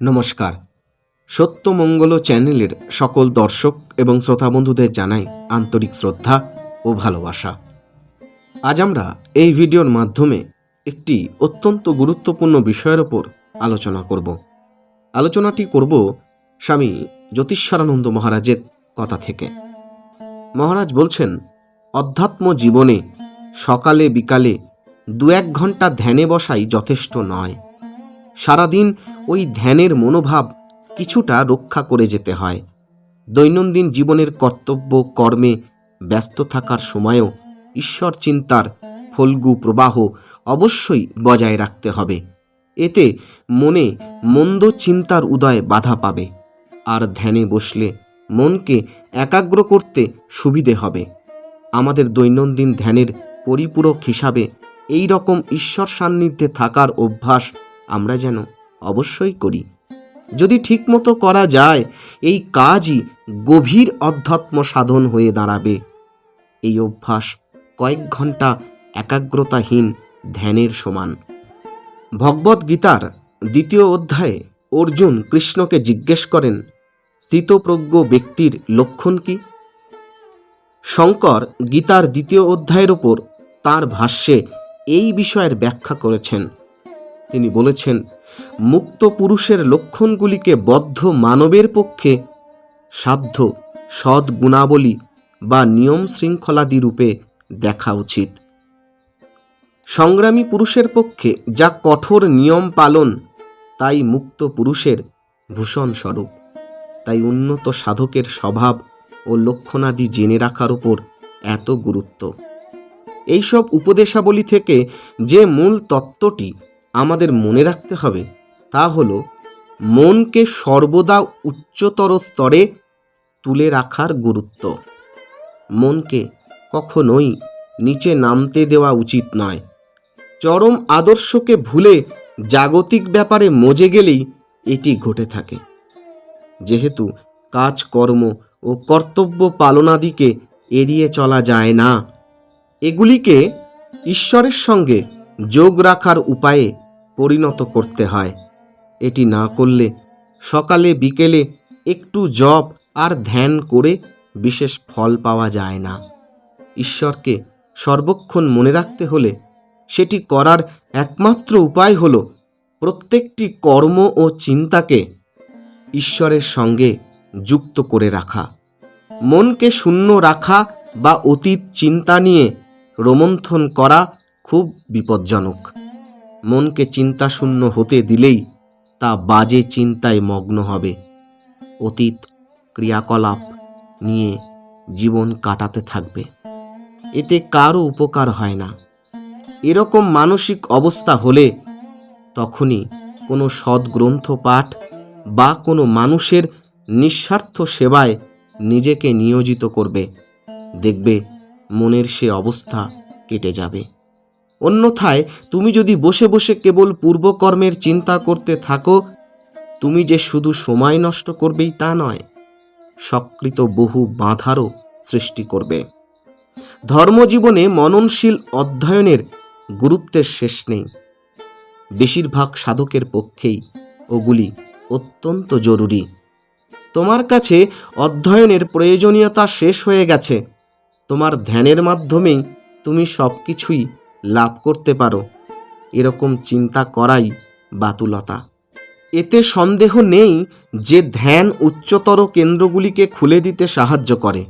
নমস্কার। সত্যমঙ্গল চ্যানেলের সকল দর্শক এবং শ্রোতা বন্ধুদের জানাই আন্তরিক শ্রদ্ধা ও ভালোবাসা। আজ আমরা এই ভিডিওর মাধ্যমে একটি অত্যন্ত গুরুত্বপূর্ণ বিষয়ের ওপর আলোচনা করব। আলোচনাটি করব স্বামী জ্যোতিষ্বরানন্দ মহারাজের কথা থেকে। মহারাজ বলছেন, অধ্যাত্ম জীবনে সকালে বিকালে দু এক ঘণ্টা ধ্যানে বসাই যথেষ্ট নয়। সারাদিন ওই ধ্যানের মনোভাব কিছুটা রক্ষা করে যেতে হয়। দৈনন্দিন জীবনের কর্তব্য, কর্মে ব্যস্ত থাকার সময়ও ঈশ্বর চিন্তার ফল্গু প্রবাহ অবশ্যই বজায় রাখতে হবে। এতে মনে মন্দ চিন্তার উদয় বাধা পাবে। আর ধ্যানে বসলে মনকে একাগ্র করতে সুবিধে হবে। আমাদের দৈনন্দিন ধ্যানের পরিপূরক হিসাবে এই রকম ঈশ্বর সান্নিধ্যে থাকার অভ্যাস আমরা যেন অবশ্যই করি। যদি ঠিকমতো করা যায়, এই কাজই গভীর অধ্যাত্ম সাধন হয়ে দাঁড়াবে। এই অভ্যাস কয়েক ঘণ্টা একাগ্রতাহীন ধ্যানের সমান। ভগবদ গীতার দ্বিতীয় অধ্যায়ে অর্জুন কৃষ্ণকে জিজ্ঞেস করেন, স্থিতপ্রজ্ঞ ব্যক্তির লক্ষণ কি? শঙ্কর গীতার দ্বিতীয় অধ্যায়ের ওপর তার ভাষ্যে এই বিষয়ের ব্যাখ্যা করেছেন তিনি বলেছেন, মুক্ত পুরুষের লক্ষণগুলিকে বদ্ধ মানবের পক্ষে সাধ্য, সৎ গুণাবলী বা নিয়ম শৃঙ্খলাদি রূপে দেখা উচিত। সংগ্রামী পুরুষের পক্ষে যা কঠোর নিয়ম পালন, তাই মুক্ত পুরুষের ভূষণ স্বরূপ। তাই উন্নত সাধকের স্বভাব ও লক্ষণাদি জেনে রাখার উপর এত গুরুত্ব। এইসব উপদেশাবলী থেকে যে মূল তত্ত্বটি আমাদের মনে রাখতে হবে তা হল, মনকে সর্বদা উচ্চতর স্তরে তুলে রাখার গুরুত্ব। মনকে কখনোই নিচে নামতে দেওয়া উচিত নয়। চরম আদর্শকে ভুলে জাগতিক ব্যাপারে মজে গেলেই এটি ঘটে থাকে। যেহেতু কাজকর্ম ও কর্তব্য পালনাদিকে এড়িয়ে চলা যায় না, এগুলিকে ঈশ্বরের সঙ্গে যোগ রাখার উপায়ে পরিণত করতে হয়। এটি না করলে সকালে বিকেলে একটু জপ আর ধ্যান করে বিশেষ ফল পাওয়া যায় না। ঈশ্বরকে সর্বক্ষণ মনে রাখতে হলে সেটি করার একমাত্র উপায় হল প্রত্যেকটি কর্ম ও চিন্তাকে ঈশ্বরের সঙ্গে যুক্ত করে রাখা। মনকে শূন্য রাখা বা অতীত চিন্তা নিয়ে রোমন্থন করা খুব বিপজ্জনক। মনকে চিন্তাশূন্য হতে দিলেই তা বাজে চিন্তায় মগ্ন হবে। অতীত ক্রিয়াকলাপ নিয়ে জীবন কাটাতে থাকবে। এতে কারও উপকার হয় না। এরকম মানসিক অবস্থা হলে তখনই কোনো সদ্গ্রন্থ পাঠ বা কোনো মানুষের নিঃস্বার্থ সেবায় নিজেকে নিয়োজিত করবে। দেখবে মনের সে অবস্থা কেটে যাবে। অন্যথায় তুমি যদি বসে বসে কেবল পূর্বকর্মের চিন্তা করতে থাকো, তুমি যে শুধু সময় নষ্ট করবেই তা নয়, সকৃত বহু বাধারও সৃষ্টি করবে। ধর্মজীবনে মননশীল অধ্যয়নের গুরুত্বের শেষ নেই। বেশিরভাগ সাধকের পক্ষেই ওগুলি অত্যন্ত জরুরি। তোমার কাছে অধ্যয়নের প্রয়োজনীয়তা শেষ হয়ে গেছে। তোমার ধ্যানের মাধ্যমেই তুমি সব কিছুই লাভ করতে পারো। এরকম চিন্তা করাই বাতুলতা। এতে সন্দেহ নেই যে ধ্যান উচ্চতর কেন্দ্রগুলিকে খুলে দিতে সাহায্য করে।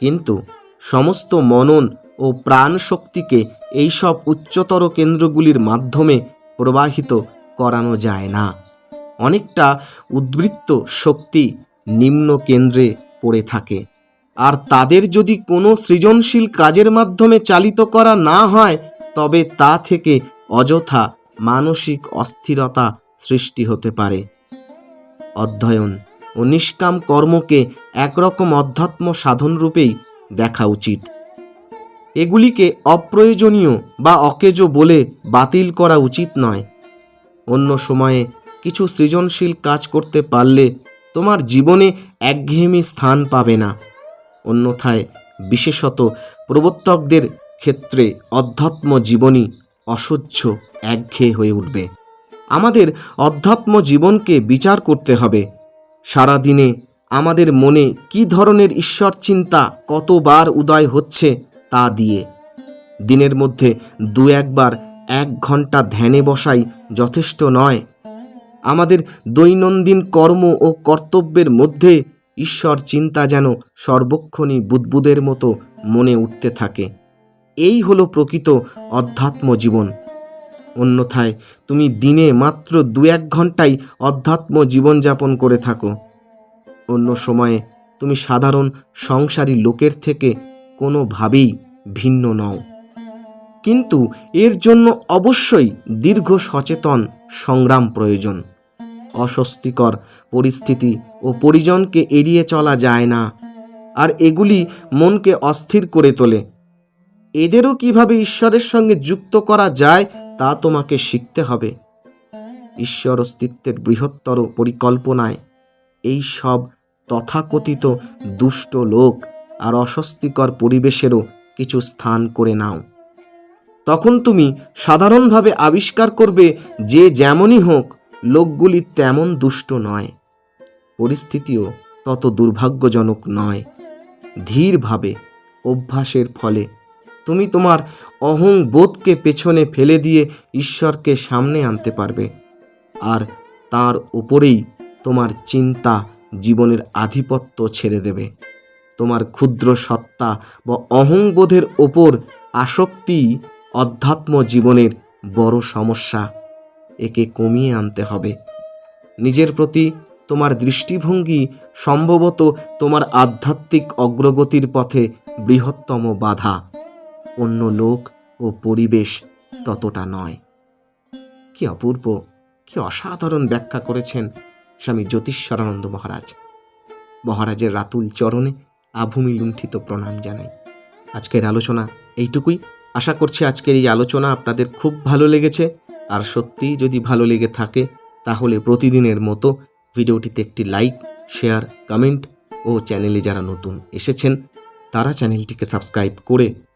কিন্তু সমস্ত মনন ও প্রাণ শক্তিকে এইসব উচ্চতর কেন্দ্রগুলির মাধ্যমে প্রবাহিত করানো যায় না। অনেকটা উদ্বৃত্ত শক্তি নিম্ন কেন্দ্রে পড়ে থাকে। আর তাদের যদি কোনো সৃজনশীল কাজের মাধ্যমে চালিত করা না হয় তবে তা থেকে অযথা মানসিক অস্থিরতা সৃষ্টি হতে পারে। অধ্যয়ন ও নিষ্কাম কর্মকে একরকম অধ্যাত্ম সাধনরূপেই দেখা উচিত। এগুলিকে অপ্রয়োজনীয় বা অকেজো বলে বাতিল করা উচিত নয়। অন্য সময়ে কিছু সৃজনশীল কাজ করতে পারলে তোমার জীবনে একঘেয়েমি স্থান পাবে না। অন্যথায় বিশেষত প্রবর্তকদের ক্ষেত্রে অধ্যাত্ম জীবনী অসহ্য একঘেয়ে হয়ে উঠবে। আমাদের অধ্যাত্ম জীবনকে বিচার করতে হবে। সারাদিনে আমাদের মনে কি ধরনের ঈশ্বর চিন্তা কতবার উদয় হচ্ছে তা দিয়ে। দিনের মধ্যে দু একবার এক ঘণ্টা ধ্যানে বসাই যথেষ্ট নয়। আমাদের দৈনন্দিন কর্ম ও কর্তব্যের মধ্যে ঈশ্বর চিন্তা যেন সর্বক্ষণই বুদ্বুদের মতো মনে উঠতে থাকে। এই হলো প্রকৃত অধ্যাত্ম জীবন। অন্যথায় তুমি দিনে মাত্র দু এক ঘন্টাই অধ্যাত্ম জীবনযাপন করে থাকো। অন্য সময়ে তুমি সাধারণ সংসারী লোকের থেকে কোনোভাবেই ভিন্ন নও। কিন্তু এর জন্য অবশ্যই দীর্ঘ সচেতন সংগ্রাম প্রয়োজন। অস্বস্তিকর পরিস্থিতি ও পরিজনকে এড়িয়ে চলা যায় না। আর এগুলি মনকে অস্থির করে তোলে। এদেরও কীভাবে ঈশ্বরের সঙ্গে যুক্ত করা যায় তা তোমাকে শিখতে হবে। ঈশ্বর অস্তিত্বের বৃহত্তর পরিকল্পনায় এই সব তথাকথিত দুষ্ট লোক আর অস্বস্তিকর পরিবেশেরও কিছু স্থান করে নাও। তখন তুমি সাধারণভাবে আবিষ্কার করবে যে যেমনই হোক, লোকগুলি তেমন দুষ্ট নয়। পরিস্থিতিও তত দুর্ভাগ্যজনক নয়। ধীরভাবে অভ্যাসের ফলে তুমি তোমার অহং বোধকে পেছনে ফেলে দিয়ে ঈশ্বরকে সামনে আনতে পারবে। আর তার উপরেই তোমার চিন্তা জীবনের আধিপত্য ছেড়ে দেবে। তোমার ক্ষুদ্র সত্তা বা অহংবোধের ওপর আসক্তি অধ্যাত্ম জীবনের বড় সমস্যা। একে কমিয়ে আনতে হবে। নিজের প্রতি তোমার দৃষ্টিভঙ্গি সম্ভবত তোমার আধ্যাত্মিক অগ্রগতির পথে বৃহত্তম বাধা। অন্য লোক ও পরিবেশ ততটা নয়। কি অপূর্ব, কি অসাধারণ ব্যাখ্যা করেছেন স্বামী জ্যোতিষ্বরানন্দ মহারাজ। মহারাজের রাতুল চরণে আভূমি লুণ্ঠিত প্রণাম জানাই। আজকের আলোচনা এইটুকুই। আশা করছি আজকের এই আলোচনা আপনাদের খুব ভালো লেগেছে। আর সত্যিই যদি ভালো লেগে থাকে, তাহলে প্রতিদিনের মতো ভিডিওটিতে একটি লাইক, শেয়ার, কমেন্ট ও চ্যানেলে যারা নতুন এসেছেন, তারা চ্যানেলটিকে সাবস্ক্রাইব করে